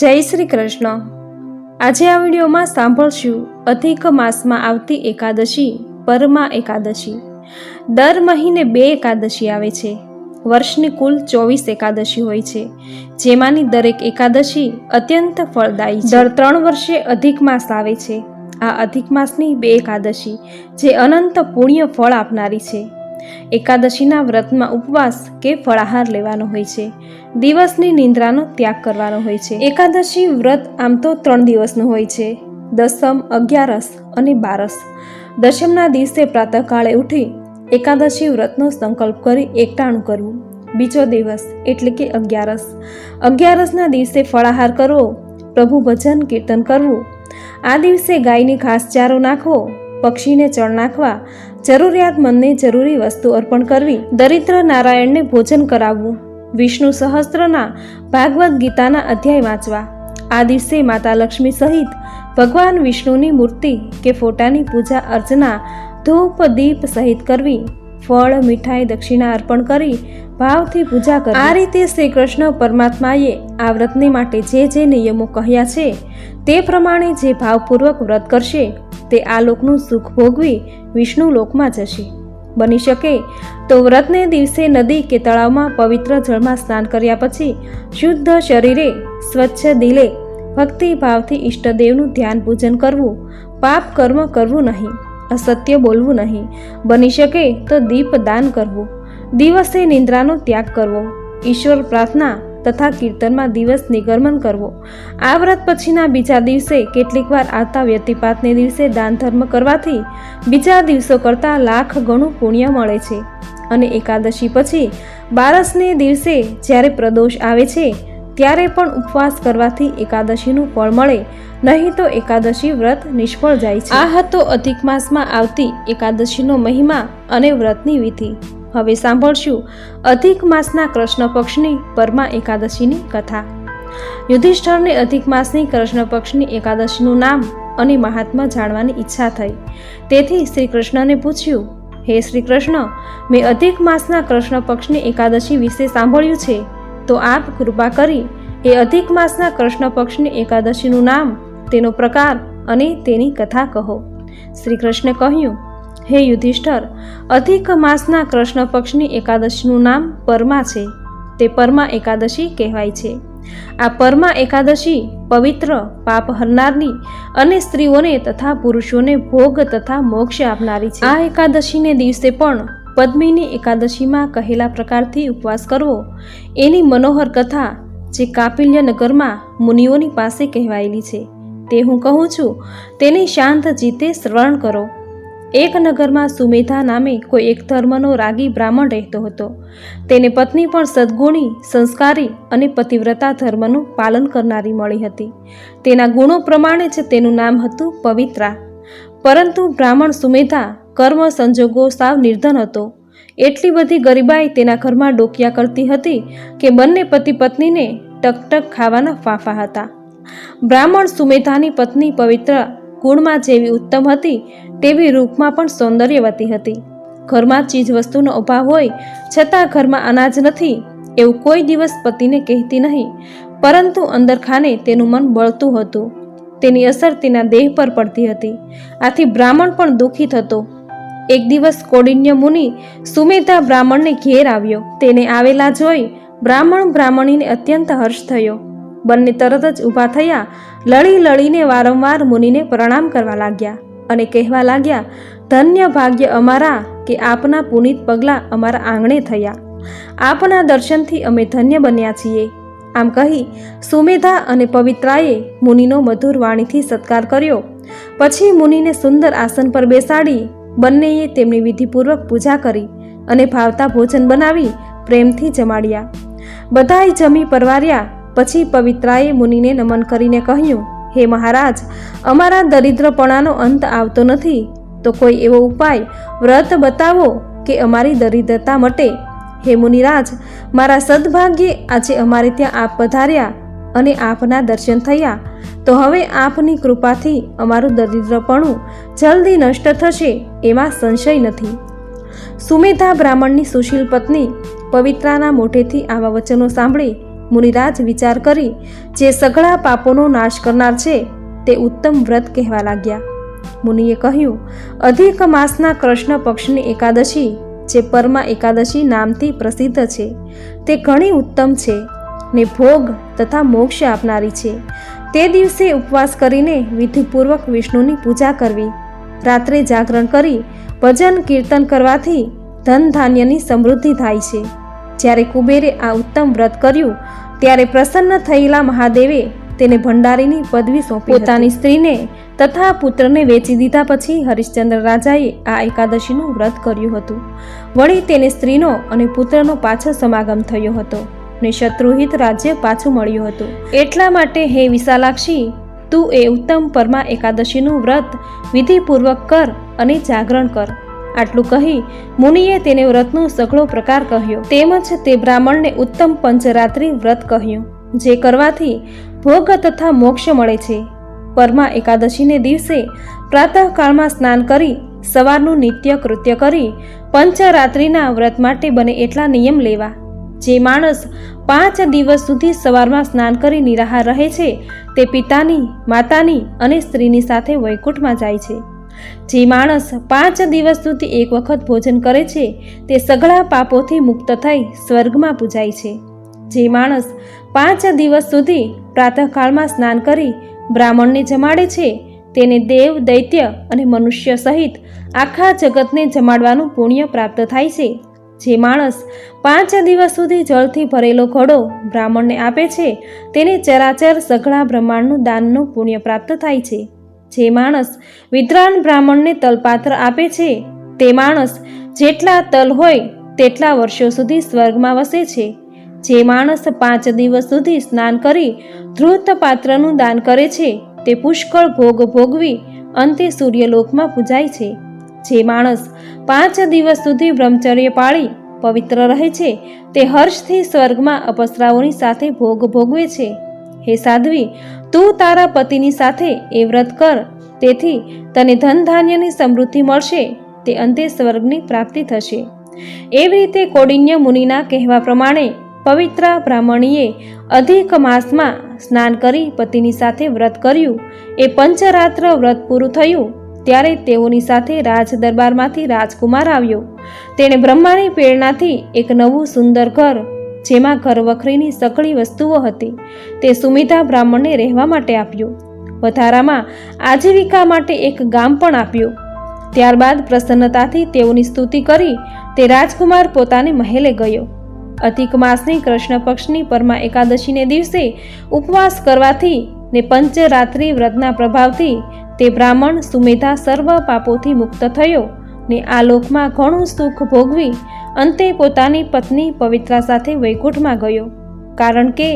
જય શ્રી કૃષ્ણ. આજે આ વિડીયોમાં સાંભળશું અધિક માસમાં આવતી એકાદશી, પરમા એકાદશી. દર મહિને બે એકાદશી આવે છે. વર્ષની કુલ ચોવીસ એકાદશી હોય છે. જેમાંની દરેક એકાદશી અત્યંત ફળદાયી દર ત્રણ વર્ષે અધિક માસ આવે છે. આ અધિક માસની બે એકાદશી, જે અનંત પુણ્ય ફળ આપનારી છે. એકાદશીના વ્રતમાં ઉપવાસ કે ફળાહાર લેવાનો હોય છે. દિવસની નિંદ્રાનો ત્યાગ કરવાનો હોય છે. એકાદશી વ્રત આમ તો ત્રણ દિવસનું હોય છે. દસમ, અગિયારસ અને બારસ. દશમના દિવસે પ્રાતઃકાળે ઉઠી એકાદશી વ્રતનો સંકલ્પ કરી એકટાણું કરવું. બીજો દિવસ એટલે કે અગિયારસ. અગિયારસના દિવસે ફળાહાર કરવો પ્રભુ ભજન કીર્તન કરવું. આ દિવસે ગાયને ઘાસચારો નાખવો, પક્ષીને ચણ નાખવા જરૂરિયાતમંદને જરૂરી વસ્તુ અર્પણ કરવી, દરિદ્ર નારાયણને ભોજન કરાવવું. વિષ્ણુ સહસ્ત્રના ભાગવદ્ ગીતાના અધ્યાય વાંચવા. આ દિવસે માતા લક્ષ્મી સહિત ભગવાન વિષ્ણુની મૂર્તિ કે ફોટાની પૂજા અર્ચના, ધૂપ, દીપ સહિત કરવી. ફળ, મીઠાઈ, દક્ષિણા અર્પણ કરી, ભાવથી પૂજા કરી આ રીતે શ્રી કૃષ્ણ પરમાત્માએ આ વ્રતને માટે જે જે નિયમો કહ્યા છે, તે પ્રમાણે જે ભાવપૂર્વક વ્રત કરશે તે આ લોકનું સુખ ભોગવી વિષ્ણુ લોકમાં જશે. બની શકે તો વ્રતને દિવસે નદી કે તળાવમાં પવિત્ર જળમાં સ્નાન કર્યા પછી શુદ્ધ શરીરે, સ્વચ્છ દિલે, ભક્તિભાવથી ઈષ્ટદેવનું ધ્યાન પૂજન કરવું, પાપ કર્મ કરવું નહીં, અસત્ય બોલવું નહીં. બની શકે તો દીપ દાન કરવું. દિવસે નિંદ્રાનો ત્યાગ કરવો. ઈશ્વર પ્રાર્થના તથા કીર્તનમાં દિવસ નિગર્મન કરવો. આ વ્રત પછીના બીજા દિવસે કેટલીક વાર આવતા વ્યતિપાતને દિવસે દાન ધર્મ કરવાથી બીજા દિવસો કરતાં લાખ ગણું પુણ્ય મળે છે. અને એકાદશી પછી બારસને દિવસે જ્યારે પ્રદોષ આવે છે, ત્યારે પણ ઉપવાસ કરવાથી એકાદશીનું ફળ મળે, નહીં તો એકાદશી વ્રત નિષ્ફળ જાય છે. આ હતો અધિક માસમાં આવતી એકાદશીનો મહિમા અને વ્રતની વિધિ. હવે સાંભળશું અધિક માસના કૃષ્ણ પક્ષની પરમા એકાદશીની કથા. યુધિષ્ઠરને અધિક માસની કૃષ્ણ પક્ષની એકાદશીનું નામ અને મહાત્મા જાણવાની ઈચ્છા થઈ. તેથી શ્રી કૃષ્ણને પૂછ્યું, હે શ્રી કૃષ્ણ મેં અધિક માસના કૃષ્ણ પક્ષની એકાદશી વિશે સાંભળ્યું છે. તો આપ કૃપા કરી એ અધિક માસના કૃષ્ણ પક્ષની એકાદશીનું નામ, તેનો પ્રકાર અને તેની કથા કહો. શ્રી કૃષ્ણે કહ્યું હે યુધિષ્ઠર, અધિક માસના કૃષ્ણ પક્ષની એકાદશીનું નામ પરમા છે. તે પરમા એકાદશી કહેવાય છે. આ પરમા એકાદશી પવિત્ર પાપ હરનારની અને સ્ત્રીઓને તથા પુરુષોને ભોગ તથા મોક્ષ આપનારી છે. આ એકાદશીને દિવસે પણ પદ્મિની એકાદશીમાં કહેલા પ્રકારથી ઉપવાસ કરવો એની મનોહર કથા જે કાપિલ્ય નગરમાં મુનિઓની પાસે કહેવાયેલી છે. તે હું કહું છું, તેની શાંત જીતે શ્રવણ કરો. એક નગરમાં સુમેધા નામે કોઈ એક ધર્મનો રાગી બ્રાહ્મણ રહેતો હતો. તેને પત્ની પણ સદગુણી, સંસ્કારી અને પતિવ્રતા ધર્મનું પાલન કરનારી મળી હતી. તેના ગુણો પ્રમાણે જ તેનું નામ હતું પવિત્રા. પરંતુ બ્રાહ્મણ સુમેધા કર્મ સંજોગો સાવ નિર્ધન હતો. એટલી બધી ગરીબાઈ તેના ઘરમાં ડોકિયા કરતી હતી કે બંને પતિ પત્નીને ટકટક ખાવાના ફાંફા હતા. બ્રાહ્મણ સુમેધાની પત્ની પવિત્ર ગુણમાં જેવી ઉત્તમ હતી, તેવી રૂપમાં પણ સૌંદર્યવતી હતી. ઘરમાં ચીજ વસ્તુનો અભાવ હોય, છતાં ઘરમાં અનાજ નથી, એવું કોઈ દિવસ પતિને કહેતી નહીં. પરંતુ અંદર ખાને તેનું મન બળતું હતું. તેની અસર તેના દેહ પર પડતી હતી. આથી બ્રાહ્મણ પણ દુઃખી થતો. એક દિવસ કોડિન્ય મુનિ સુમેધા બ્રાહ્મણને ઘેર આવ્યો. તેને આવેલા જોઈ બ્રાહ્મણ બ્રાહ્મણીને અત્યંત હર્ષ થયો. બંને તરત જ ઊભા થયા લળી લળીને વારંવાર મુનિને પ્રણામ કરવા લાગ્યા અને કહેવા લાગ્યા, ધન્ય ભાગ્ય અમારા કે આપના પુનિત પગલાં અમારા આંગણે થયા. આપના દર્શનથી અમે ધન્ય બન્યા છીએ. આમ કહી સુમેધા અને પવિત્રાએ મુનિનો મધુર વાણીથી સત્કાર કર્યો. પછી મુનિને સુંદર આસન પર બેસાડી બંનેએ તેમની વિધિપૂર્વક પૂજા કરી અને ભાવતા ભોજન બનાવી પ્રેમથી જમાડ્યા. બધાએ જમી પરવાર્યા પછી પવિત્રાએ મુનિને નમન કરીને કહ્યું, હે મહારાજ, અમારા દરિદ્રપણાનો અંત આવતો નથી. તો કોઈ એવો ઉપાય, વ્રત બતાવો કે અમારી દરિદ્રતા મટે. હે મુનિરાજ, મારા સદભાગ્યે આજે અમારે ત્યાં આપ પધાર્યા અને આપના દર્શન થયા. તો હવે આપની કૃપાથી અમારું દરિદ્રપણું જલ્દી નષ્ટ થશે એમાં સંશય નથી. સુમેધા બ્રાહ્મણની સુશીલ પત્ની પવિત્રાના મોઢેથી આવા વચનો સાંભળી મુનિરાજ વિચાર કરી, જે સઘળા પાપોનો નાશ કરનાર છે, તે ઉત્તમ વ્રત કહેવા લાગ્યા. મુનિએ કહ્યું, અધિક માસના કૃષ્ણ પક્ષની એકાદશી, જે પરમા એકાદશી નામથી પ્રસિદ્ધ છે, તે ઘણી ઉત્તમ છે ને ભોગ તથા મોક્ષ આપનારી છે. તે દિવસે ઉપવાસ કરીને વિધિપૂર્વક વિષ્ણુની પૂજા કરવી. રાત્રે જાગરણ કરી ભજન કીર્તન કરવાથી ધન ધાન્યની સમૃદ્ધિ થાય છે. જ્યારે કુબેરે આ ઉત્તમ વ્રત કર્યું, ત્યારે પ્રસન્ન થયેલા મહાદેવે તેને ભંડારીની પદવી સોંપી પોતાની સ્ત્રીને તથા પુત્રને વેચી દીધા પછી હરિશ્ચંદ્ર રાજાએ આ એકાદશીનું વ્રત કર્યું હતું. વળી તેને સ્ત્રીનો અને પુત્રનો પાછો સમાગમ થયો હતો ને શત્રુહિત રાજ્ય પાછું મળ્યું હતું. એટલા માટે હે વિશાલાક્ષી, તું એ ઉત્તમ પરમા એકાદશીનું વ્રત વિધિપૂર્વક કર અને જાગરણ કર. આટલું કહી મુનિએ તેને વ્રતનો સઘળો પ્રકાર કહ્યો. તેમજ તે બ્રાહ્મણને ઉત્તમ પંચરાત્રિ વ્રત કહ્યું, જે કરવાથી ભોગ તથા મોક્ષ મળે છે. પરમા એકાદશીને દિવસે પ્રાતઃકાળમાં સ્નાન કરી, સવારનું નિત્ય કૃત્ય કરી, પંચરાત્રિના વ્રત માટે બને એટલા નિયમ લેવા. જે માણસ પાંચ દિવસ સુધી સવારમાં સ્નાન કરી નિરાહાર રહે છે, તે પિતાની, માતાની અને સ્ત્રીની સાથે વૈકુંઠમાં જાય છે. જે માણસ પાંચ દિવસ સુધી એક વખત ભોજન કરે છે, તે સઘળા પાપોથી મુક્ત થઈ સ્વર્ગમાં પૂજાય છે. જે માણસ પાંચ દિવસ સુધી પ્રાતઃકાળમાં સ્નાન કરી બ્રાહ્મણને જમાડે છે, તેને દેવ, દૈત્ય અને મનુષ્ય સહિત આખા જગતને જમાડવાનું પુણ્ય પ્રાપ્ત થાય છે. જે માણસ પાંચ દિવસ સુધી જળથી ભરેલો ઘડો બ્રાહ્મણને આપે છે, તેને ચરાચર સઘળા બ્રહ્માંડનું દાનનું પુણ્ય પ્રાપ્ત થાય છે. જે માણસ વિદ્વાન બ્રાહ્મણને તલપાત્ર આપે છે, તે માણસ જેટલા તલ હોય તેટલા વર્ષો સુધી સ્વર્ગમાં વસે છે. જે માણસ પાંચ દિવસ સુધી સ્નાન કરી ધૃત પાત્રનું દાન કરે છે, તે પુષ્કળ ભોગ ભોગવી અંતે સૂર્યલોકમાં પૂજાય છે. જે માણસ પાંચ દિવસ સુધી બ્રહ્મચર્ય પાળી પવિત્ર રહે છે, તે હર્ષથી સ્વર્ગમાં અપસરાઓની સાથે ભોગ ભોગવે છે. હે સાધ્વી, તું તારા પતિની સાથે એ વ્રત કર, તેથી તને ધન ધાન્યની સમૃદ્ધિ મળશે, તે અંતે સ્વર્ગની પ્રાપ્તિ થશે. એવી રીતે કોડિન્ય મુનિના કહેવા પ્રમાણે પવિત્ર બ્રાહ્મણીએ અધિક માસમાં સ્નાન કરી પતિની સાથે વ્રત કર્યું. એ પંચરાત્ર વ્રત પૂરું થયું, ત્યારે તેઓની સાથે રાજ દરબારમાંથી રાજકુમાર આવ્યો. તેણે બ્રહ્માની પ્રેરણાથી એક નવું સુંદર ઘર જેમાં ઘરવખરીની સઘળી વસ્તુઓ હતી. તે સુમિધા બ્રાહ્મણને રહેવા માટે આપ્યું. વધારામાં આજીવિકા માટે એક ગામ પણ આપ્યું. ત્યારબાદ પ્રસન્નતાથી તેઓની સ્તુતિ કરી તે રાજકુમાર પોતાને મહેલે ગયો. અધિક માસની કૃષ્ણ પક્ષની પરમા એકાદશીને દિવસે ઉપવાસ કરવાથી ને પંચરાત્રિ વ્રતના પ્રભાવથી તે બ્રાહ્મણ સુમેધા સર્વ પાપોથી મુક્ત થયો. ને આ લોકમાં ઘણું સુખ ભોગવી અંતે પોતાની પત્ની પવિત્રા સાથે વૈકુંઠમાં ગયો. કારણ કે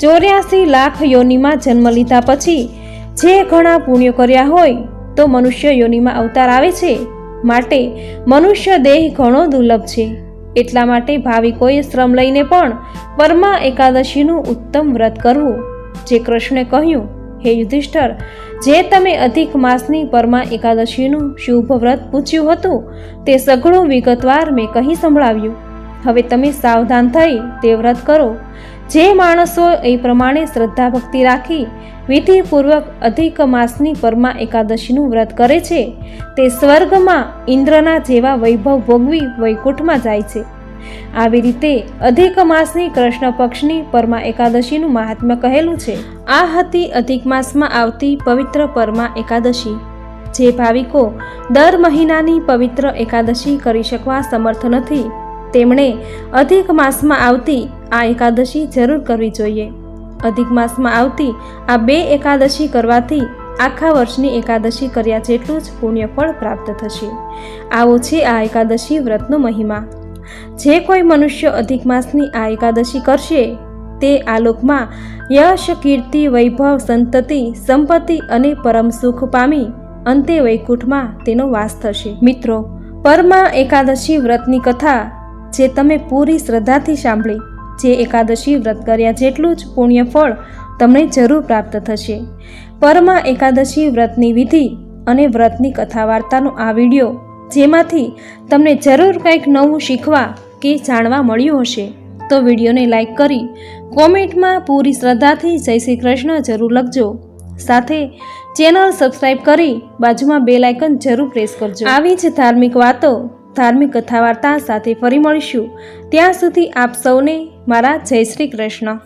ચોર્યાસી લાખ યોનિમાં જન્મ લીધા પછી જે ઘણા પુણ્યો કર્યા હોય તો મનુષ્ય યોનિમાં અવતાર આવે છે. માટે મનુષ્ય દેહ ઘણો દુર્લભ છે. એટલા માટે ભાવિકોએ શ્રમ લઈને પણ પરમા એકાદશીનું ઉત્તમ વ્રત કરવું. જે કૃષ્ણે કહ્યું, હે યુધિષ્ઠર જે તમે અધિક માસની પરમા એકાદશીનું શુભ વ્રત પૂછ્યું હતું, તે સઘળું વિગતવાર મેં કહી સંભળાવ્યું. હવે તમે સાવધાન થઈ તે વ્રત કરો. જે માણસો એ પ્રમાણે શ્રદ્ધા ભક્તિ રાખી, વિધિપૂર્વક અધિક માસની પરમા એકાદશીનું વ્રત કરે છે, તે સ્વર્ગમાં ઇન્દ્રના જેવા વૈભવ ભોગવી વૈકુંઠમાં જાય છે. આવી રીતે અધિક માસની કૃષ્ણ પક્ષની પરમા એકાદશીનું મહાત્મ્ય કહેલું છે. આ હતી અધિક માસમાં આવતી પવિત્ર પરમા એકાદશી. જે ભાવિકો દર મહિનાની પવિત્ર એકાદશી કરી શકવા સમર્થ નથી. તેમણે અધિક માસમાં આવતી આ એકાદશી જરૂર કરવી જોઈએ. અધિક માસમાં આવતી આ બે એકાદશી કરવાથી આખા વર્ષની એકાદશી કર્યા જેટલું જ પુણ્યફળ પ્રાપ્ત થશે. આવો છે આ એકાદશી વ્રતનો મહિમા. જે કોઈ મનુષ્ય અધિક માસની આ એકાદશી કરશે, તે આલોકમાં યશ, કીર્તિ, વૈભવ, સંતતિ, સંપત્તિ અને પરમ સુખ પામી અંતે વૈકુંઠમાં તેનો વાસ થશે. મિત્રો, પરમા એકાદશી વ્રતની કથા જે તમે પૂરી શ્રદ્ધાથી સાંભળી, જે એકાદશી વ્રત કર્યા જેટલું જ પુણ્ય ફળ તમને જરૂર પ્રાપ્ત થશે. પરમા એકાદશી વ્રતની વિધિ અને વ્રતની કથા વાર્તાનો આ વીડિયો જેમાંથી તમને જરૂર કંઈક નવું શીખવા કે જાણવા મળ્યું હશે, તો વિડીયોને લાઈક કરી કોમેન્ટમાં પૂરી શ્રદ્ધાથી જય શ્રી કૃષ્ણ જરૂર લખજો. સાથે ચેનલ સબસ્ક્રાઇબ કરી બાજુમાં બે લાઇકન જરૂર પ્રેસ કરજો. આવી જ ધાર્મિક વાતો, ધાર્મિક કથા વાર્તા સાથે ફરી મળીશું. ત્યાં સુધી આપ સૌને મારા જય શ્રી કૃષ્ણ.